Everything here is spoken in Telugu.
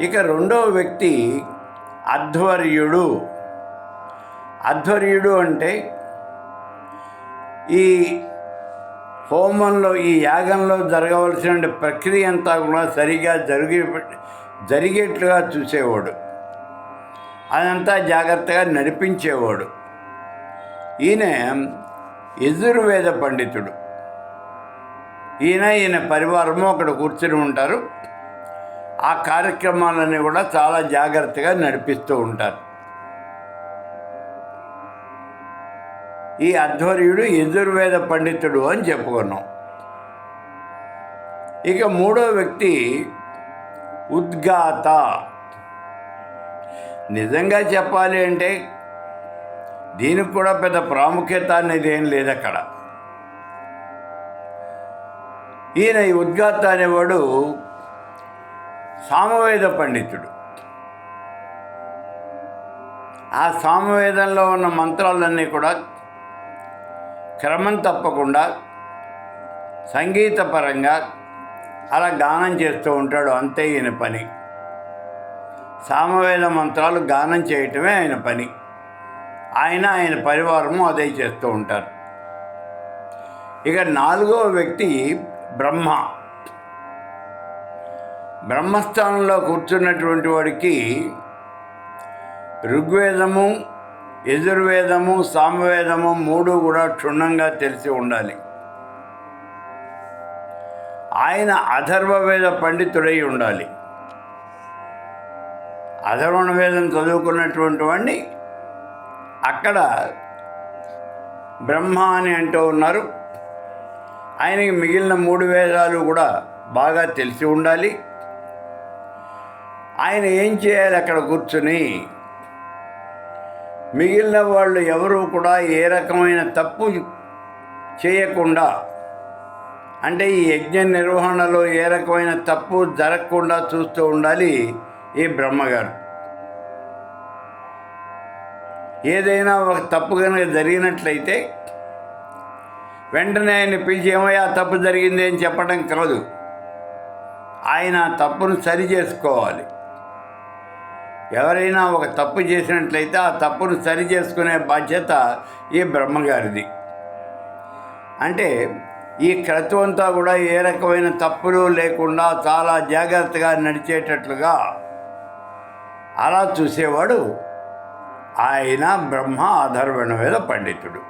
ఇక రెండవ వ్యక్తి అధ్వర్యుడు. అధ్వర్యుడు అంటే ఈ హోమంలో ఈ యాగంలో జరగవలసిన ప్రక్రియ అంతా కూడా సరిగా జరిగే జరిగేట్లుగా చూసేవాడు. అదంతా జాగ్రత్తగా నడిపించేవాడు. ఈయన యజుర్వేద పండితుడు. ఈయన ఈయన పరివారము అక్కడ కూర్చుని ఉంటారు. ఆ కార్యక్రమాలని కూడా చాలా జాగ్రత్తగా నడిపిస్తూ ఉంటారు. ఈ అధ్వర్యుడు యజుర్వేద పండితుడు అని చెప్పుకున్నాం. ఇక మూడో వ్యక్తి ఉద్గాత నిజంగా చెప్పాలి అంటే దీనికి కూడా పెద్ద ప్రాముఖ్యత అనేది ఏం లేదు అక్కడ. ఈయన ఈ ఉద్గాత అనేవాడు సామవేద పండితుడు. ఆ సామవేదంలో ఉన్న మంత్రాలన్నీ కూడా క్రమం తప్పకుండా సంగీతపరంగా అలా గానం చేస్తూ ఉంటాడు. అంతే ఈయన పని. సామవేద మంత్రాలు గానం చేయటమే ఆయన పని. ఆయన ఆయన పరివారము అదే చేస్తూ ఉంటారు. ఇక నాలుగో వ్యక్తి బ్రహ్మ. బ్రహ్మస్థానంలో కూర్చున్నటువంటి వాడికి ఋగ్వేదము యజుర్వేదము సామవేదము మూడు కూడా క్షుణ్ణంగా తెలిసి ఉండాలి. ఆయన అథర్వవేద పండితుడై ఉండాలి. అధర్వణ వేదం చదువుకున్నటువంటి వాడిని అక్కడ బ్రహ్మ అని అంటూ ఉన్నారు. ఆయనకి మిగిలిన మూడు వేదాలు కూడా బాగా తెలిసి ఉండాలి. ఆయన ఏం చేయాలి అక్కడ కూర్చుని? మిగిలిన వాళ్ళు ఎవరూ కూడా ఏ రకమైన తప్పు చేయకుండా అంటే ఈ యజ్ఞ నిర్వహణలో ఏ రకమైన తప్పు జరగకుండా చూస్తూ ఉండాలి ఈ బ్రహ్మగారు. ఏదైనా ఒక తప్పు కనుక జరిగినట్లయితే వెంటనే ఆయన పిలిచి ఏమయ్యా తప్పు జరిగింది అని చెప్పడం కాదు. ఆయన తప్పును సరి చేసుకోవాలి. ఎవరైనా ఒక తప్పు చేసినట్లయితే ఆ తప్పును సరి చేసుకునే బాధ్యత ఈ బ్రహ్మగారిది. అంటే ఈ క్రతువంతా కూడా ఏ రకమైన తప్పులు లేకుండా చాలా జాగ్రత్తగా నడిచేటట్లుగా అలా చూసేవాడు ఆయన బ్రహ్మ అధర్వణ వేద పండితుడు.